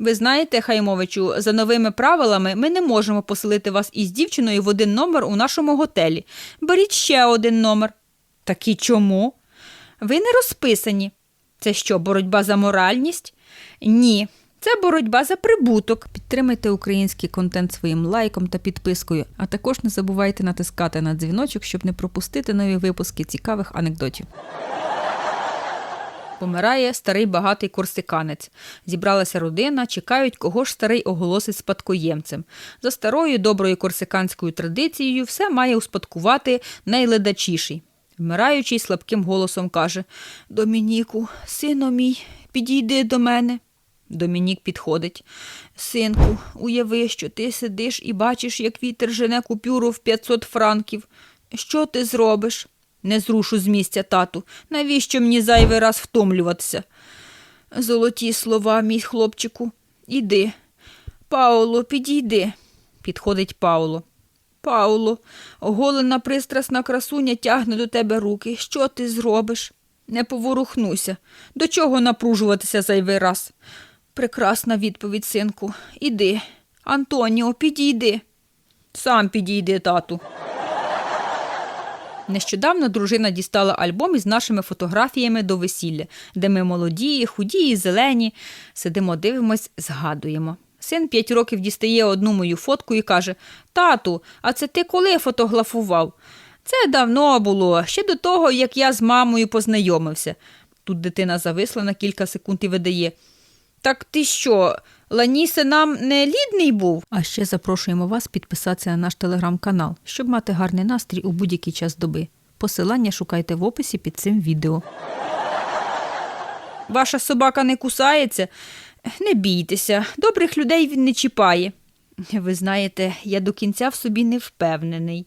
Ви знаєте, Хаймовичу, за новими правилами ми не можемо поселити вас із дівчиною в один номер у нашому готелі. Беріть ще один номер. Так і чому? Ви не розписані. Це що, боротьба за моральність? Ні. Це боротьба за прибуток. Підтримайте український контент своїм лайком та підпискою, а також не забувайте натискати на дзвіночок, щоб не пропустити нові випуски цікавих анекдотів. Помирає старий багатий корсиканець. Зібралася родина, чекають, кого ж старий оголосить спадкоємцем. За старою доброю корсиканською традицією все має успадкувати найледачіший. Вмираючий слабким голосом каже Домініку, сино мій, підійди до мене. Домінік підходить. Синку, уяви, що ти сидиш і бачиш, як вітер жене купюру в 500 франків. Що ти зробиш? Не зрушу з місця, тату. Навіщо мені зайвий раз втомлюватися? Золоті слова, мій хлопчику. Іди. Пауло, підійди. Підходить Пауло. Пауло, оголена пристрасна красуня тягне до тебе руки. Що ти зробиш? Не поворухнуся. До чого напружуватися зайвий раз? Прекрасна відповідь, синку. Іди. Антоніо, підійди. Сам підійди, тату. Нещодавно дружина дістала альбом із нашими фотографіями до весілля, де ми молоді, худі і зелені. Сидимо, дивимось, згадуємо. Син п'ять років дістає одну мою фотку і каже: Тату, а це ти коли фотографував? Це давно було, ще до того, як я з мамою познайомився. Тут дитина зависла на кілька секунд і видає. Так ти що, Ланісе нам не лідний був? А ще запрошуємо вас підписатися на наш телеграм-канал, щоб мати гарний настрій у будь-який час доби. Посилання шукайте в описі під цим відео. Ваша собака не кусається? Не бійтеся, добрих людей він не чіпає. Ви знаєте, я до кінця в собі не впевнений.